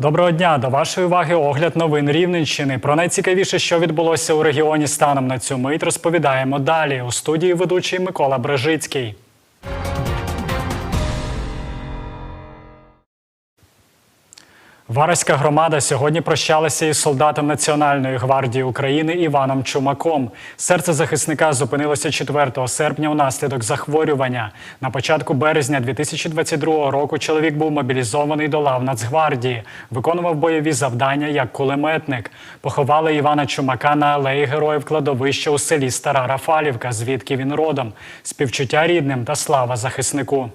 Доброго дня! До вашої уваги огляд новин Рівненщини. Про найцікавіше, що відбулося у регіоні станом на цю мить, розповідаємо далі. У студії ведучий Микола Брежицький. Вараська громада сьогодні прощалася із солдатом Національної гвардії України Іваном Чумаком. Серце захисника зупинилося 4 серпня унаслідок захворювання. На початку березня 2022 року чоловік був мобілізований до лав Нацгвардії, виконував бойові завдання як кулеметник. Поховали Івана Чумака на алеї Героїв кладовища у селі Стара Рафалівка, звідки він родом. Співчуття рідним та слава захиснику.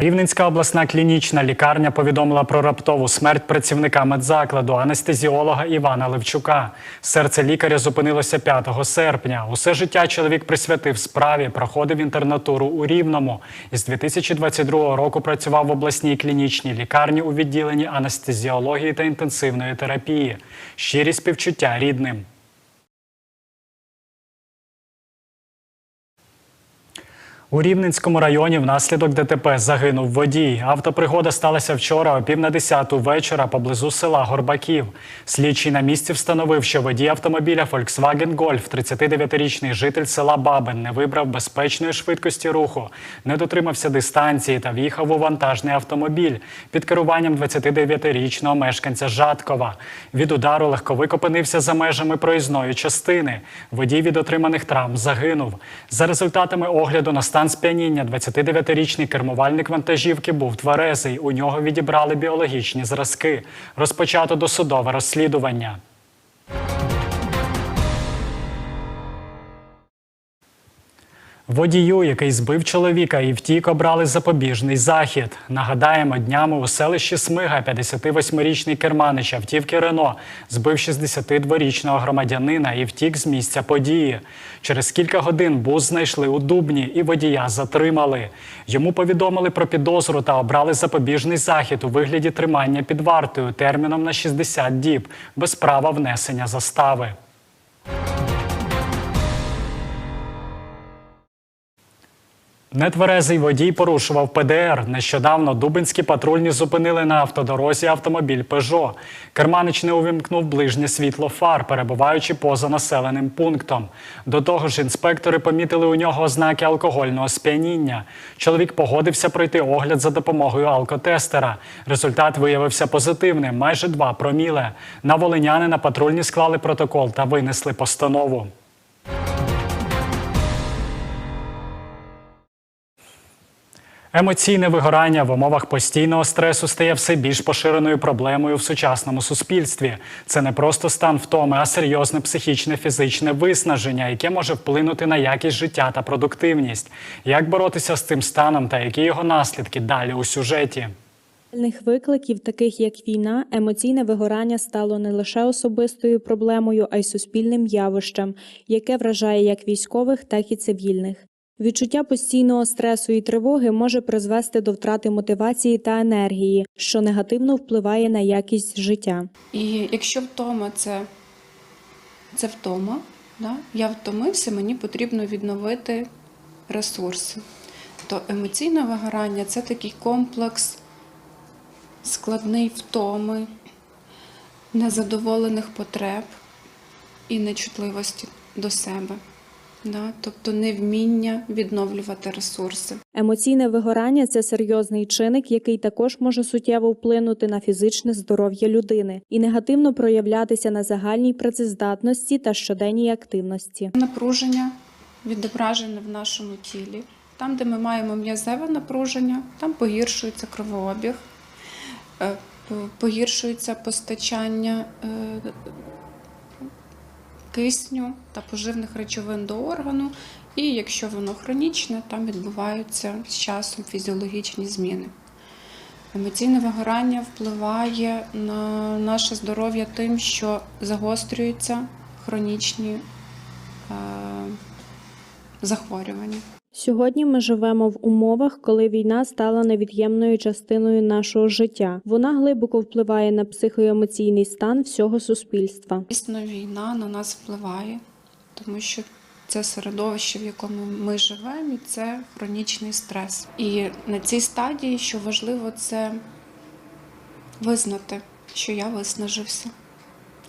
Рівненська обласна клінічна лікарня повідомила про раптову смерть працівника медзакладу анестезіолога Івана Левчука. Серце лікаря зупинилося 5 серпня. Усе життя чоловік присвятив справі, проходив інтернатуру у Рівному. Із 2022 року працював в обласній клінічній лікарні у відділенні анестезіології та інтенсивної терапії. Щирі співчуття рідним. У Рівненському районі внаслідок ДТП загинув водій. Автопригода сталася вчора о пів на десяту вечора поблизу села Горбаків. Слідчий на місці встановив, що водій автомобіля Volkswagen Golf, 39-річний житель села Бабин, не вибрав безпечної швидкості руху, не дотримався дистанції та в'їхав у вантажний автомобіль під керуванням 29-річного мешканця Жаткова. Від удару легковик опинився за межами проїзної частини. Водій від отриманих травм загинув. За результатами огляду на стан сп'яніння 29-річний кермувальник вантажівки був тверезий. У нього відібрали біологічні зразки. Розпочато досудове розслідування. Водію, який збив чоловіка і втік, обрали запобіжний захід. Нагадаємо, днями у селищі Смига 58-річний керманич автівки Рено збив 62-річного громадянина і втік з місця події. Через кілька годин бус знайшли у Дубні і водія затримали. Йому повідомили про підозру та обрали запобіжний захід у вигляді тримання під вартою терміном на 60 діб без права внесення застави. Нетверезий водій порушував ПДР. Нещодавно дубинські патрульні зупинили на автодорозі автомобіль «Пежо». Керманич не увімкнув ближнє світло фар, перебуваючи поза населеним пунктом. До того ж, інспектори помітили у нього ознаки алкогольного сп'яніння. Чоловік погодився пройти огляд за допомогою алкотестера. Результат виявився позитивним – майже 2 проміле. На волинянина патрульні склали протокол та винесли постанову. Емоційне вигорання в умовах постійного стресу стає все більш поширеною проблемою в сучасному суспільстві. Це не просто стан втоми, а серйозне психічне фізичне виснаження, яке може вплинути на якість життя та продуктивність. Як боротися з цим станом та які його наслідки далі у сюжеті? Викликів, таких як війна, емоційне вигорання стало не лише особистою проблемою, а й суспільним явищем, яке вражає як військових, так і цивільних. Відчуття постійного стресу і тривоги може призвести до втрати мотивації та енергії, що негативно впливає на якість життя. І якщо втома це, це втома, да? я втомився, мені потрібно відновити ресурси. То емоційне вигорання це такий комплекс складний втоми, незадоволених потреб і нечутливості до себе. Да? Тобто невміння відновлювати ресурси. Емоційне вигорання це серйозний чинник, який також може суттєво вплинути на фізичне здоров'я людини і негативно проявлятися на загальній працездатності та щоденній активності. Напруження відображене в нашому тілі. Там, де ми маємо м'язеве напруження, там погіршується кровообіг, е, погіршується постачання е, кисню та поживних речовин до органу. І якщо воно хронічне, там відбуваються з часом фізіологічні зміни. Емоційне вигорання впливає на наше здоров'я тим, що загострюються хронічні е, захворювання. Сьогодні ми живемо в умовах, коли війна стала невід'ємною частиною нашого життя. Вона глибоко впливає на психоемоційний стан всього суспільства. Дійсно, війна на нас впливає, тому що це середовище, в якому ми живемо, і це хронічний стрес. І на цій стадії, що важливо, це визнати, що я виснажився,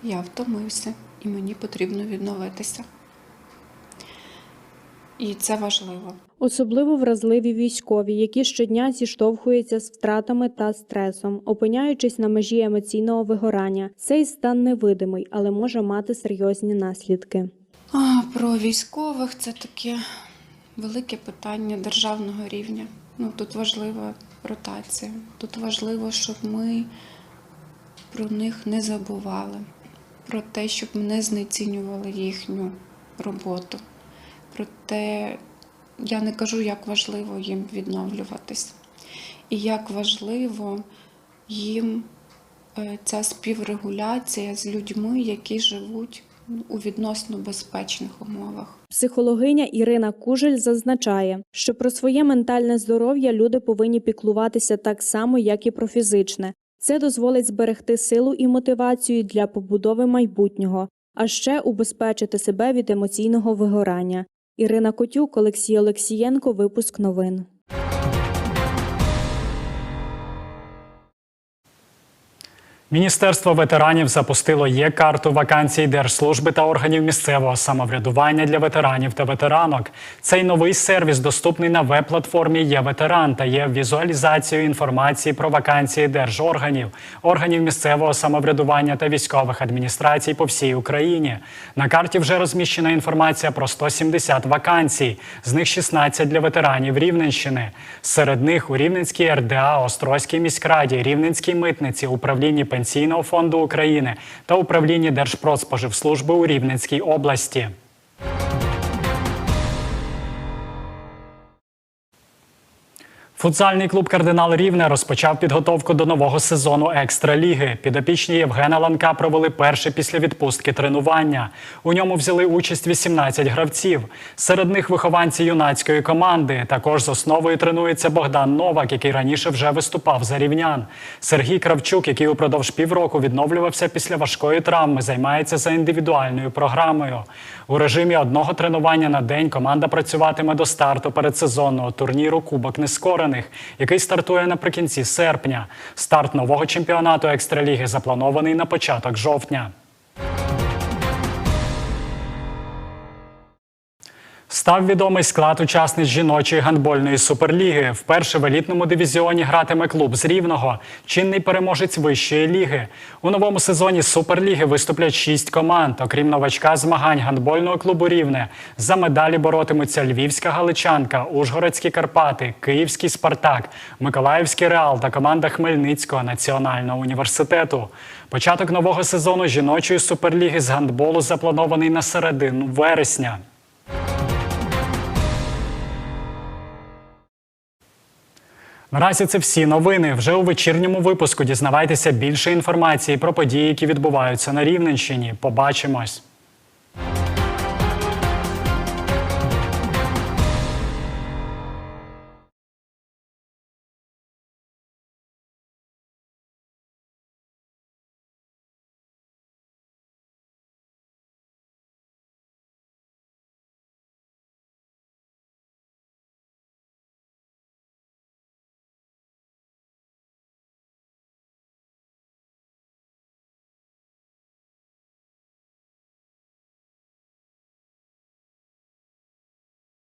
я втомився, і мені потрібно відновитися. І це важливо. Особливо вразливі військові, які щодня зіштовхуються з втратами та стресом, опиняючись на межі емоційного вигорання. Цей стан невидимий, але може мати серйозні наслідки. А, про військових це таке велике питання державного рівня. Ну, тут важлива ротація. Тут важливо, щоб ми про них не забували, про те, щоб не знецінювали їхню роботу. Про те, я не кажу, як важливо їм відновлюватись, і як важливо їм е, ця співрегуляція з людьми, які живуть ну, у відносно безпечних умовах. Психологиня Ірина Кужель зазначає, що про своє ментальне здоров'я люди повинні піклуватися так само, як і про фізичне. Це дозволить зберегти силу і мотивацію для побудови майбутнього, а ще убезпечити себе від емоційного вигорання. Ірина Котюк, Олексій Олексієнко, випуск новин. Міністерство ветеранів запустило є-карту вакансій держслужби та органів місцевого самоврядування для ветеранів та ветеранок. Цей новий сервіс доступний на веб-платформі Є ветеран та є візуалізацією інформації про вакансії держорганів, органів місцевого самоврядування та військових адміністрацій по всій Україні. На карті вже розміщена інформація про 170 вакансій, з них 16 для ветеранів Рівненщини. Серед них у Рівненській РДА, Острозькій міськраді, Рівненській митниці, управлінні Пенсійного фонду України та управлінні Держпродспоживслужби у Рівненській області. Футзальний клуб Кардинал Рівне розпочав підготовку до нового сезону екстраліги. Підопічні Євгена Ланка провели перше після відпустки тренування. У ньому взяли участь 18 гравців. Серед них вихованці юнацької команди. Також з основою тренується Богдан Новак, який раніше вже виступав за рівнян. Сергій Кравчук, який упродовж півроку відновлювався після важкої травми, займається за індивідуальною програмою. У режимі одного тренування на день команда працюватиме до старту передсезонного турніру Кубок Нескорених, який стартує наприкінці серпня. Старт нового чемпіонату екстраліги запланований на початок жовтня. Став відомий склад учасниць жіночої гандбольної суперліги. Вперше в елітному дивізіоні гратиме клуб з Рівного, чинний переможець вищої ліги. У новому сезоні суперліги виступлять шість команд. Окрім новачка змагань гандбольного клубу Рівне. За медалі боротимуться Львівська Галичанка, Ужгородські Карпати, Київський Спартак, Миколаївський Реал та команда Хмельницького національного університету. Початок нового сезону жіночої суперліги з гандболу запланований на середину вересня. Наразі це всі новини. Вже у вечірньому випуску дізнавайтеся більше інформації про події, які відбуваються на Рівненщині. Побачимось.